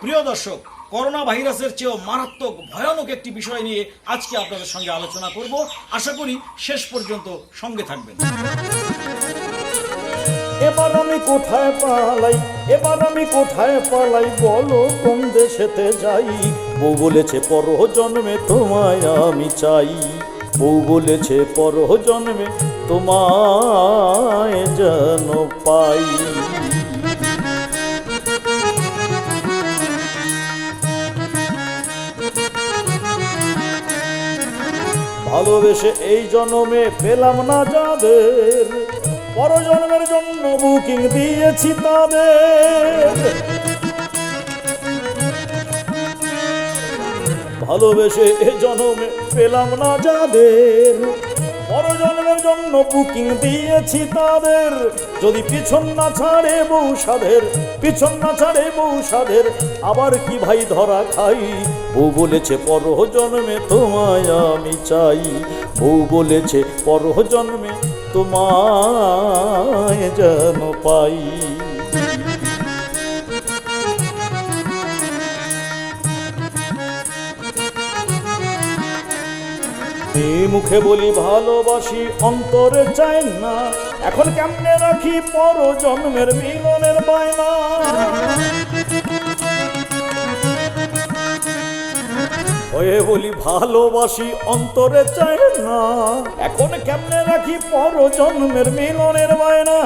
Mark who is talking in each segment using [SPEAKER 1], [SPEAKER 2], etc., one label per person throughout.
[SPEAKER 1] প্রিয় দর্শক, করোনা ভাইরাসের চেয়েও মারাত্মক, ভয়ানক একটি বিষয় নিয়ে আজকে আপনাদের সঙ্গে আলোচনা করব। আশা করি শেষ পর্যন্ত সঙ্গে থাকবেন।
[SPEAKER 2] এবার আমি কোথায় পালাই, এবার আমি কোথায় পালাই বলো, কোন দেশেতে যাই? বউ বলেছে পর জন্মে তোমায় আমি চাই। বউ বলেছে পর জন্মে তোমায় যেন পাই। ভালোবেসে এই জন্মে পেলাম না যাদের। পরজন্মের জন্য বুকিং দিয়েছি তাদের। ভালোবেসে এই জন্মে পেলাম না যাদের। পরজন্মের জন্য বুকিং দিয়েছি তাদের। যদি পিছন না ছাড়ে বউ সাধের পিছন না ছাড়ে বউ সাধের আবার কি ভাই ধরা খাই? বউ বলেছে পর জন্মে তোমায় আমি চাই। বউ বলেছে পর জন্মে তোমায় যেন পাই। এই মুখে বলি ভালোবাসি, অন্তরে চাই না। এখন কেমনে রাখি পর জন্মের মিলনের বায়না? হয়ে বলি ভালোবাসি, অন্তরে চাই না। এখন কেমনে রাখি পর জন্মের মিলনের বায়না?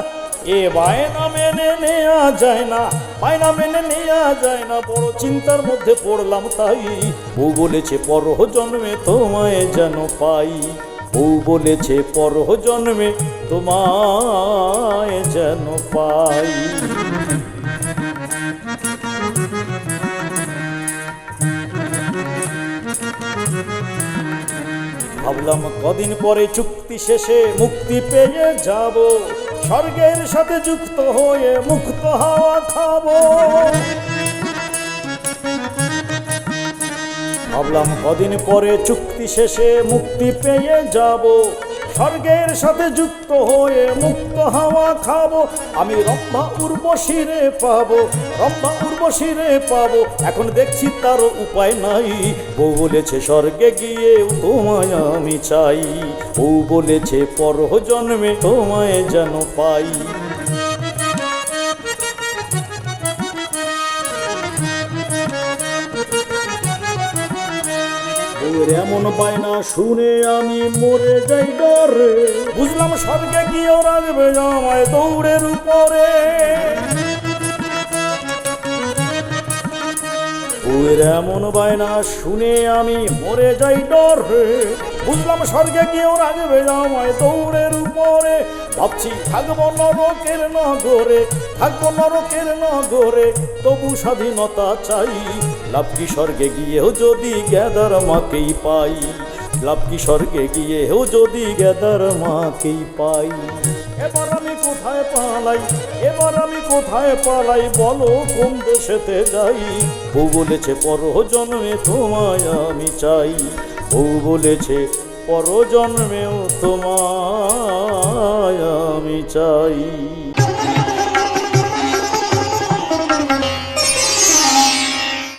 [SPEAKER 2] এ বায়না মেনে নেওয়া যায় না, বায়না মেনে নেওয়া যায় না, বড় চিন্তার মধ্যে পড়লাম তাই। বউ বলেছে পর জন্মে তোমায় যেন পাই। বউ বলেছে পর জন্মে তোমায় যেন পাই। ভাবলাম, কদিন পরে চুক্তি শেষে মুক্তি পেয়ে যাব। স্বর্গের সাথে যুক্ত হয়ে মুক্ত হওয়া খাব। ভাবলাম, কদিন পরে চুক্তি শেষে মুক্তি পেয়ে যাব। স্বর্গের সাথে যুক্ত হয়ে মুক্ত হাওয়া খাব। আমি রম্ভা উর্বশিরে পাবো, রম্ভা উর্বশিরে পাবো। এখন দেখছি তার উপায় নাই। বউ বলেছে, স্বর্গে গিয়ে তোমায় আমি চাই। বউ বলেছে পর জন্মে তোমায় যেন পাই। ওর এমন বায়না শুনে আমি মরে যাই ডরে। বুঝলাম স্বর্গে গিয়েও রাখবে জামায় দৌড়ের উপরে। ওর এমন বায়না শুনে আমি মরে যাই ডরে। বুঝলাম স্বর্গে গিয়েও রাখবে আমায় দৌড়ের উপরে। ভাবছি থাকব নরকের নগরে, থাকব নরকের নগরে, তবু স্বাধীনতা চাই। লাভ কি স্বর্গে গিয়েও যদি গ্যাদার মাকেই পাই? লাভ কি স্বর্গে গিয়েও যদি গ্যাদার মাকেই পাই? এবার আমি কোথায় পালাই? এবার আমি কোথায় পালাই? বলো, কোন দেশেতে যাই? বউ বলেছে পর জন্মে তোমায় আমি চাই। বউ বলেছে পরজন্মেও তোমায় আমি চাই।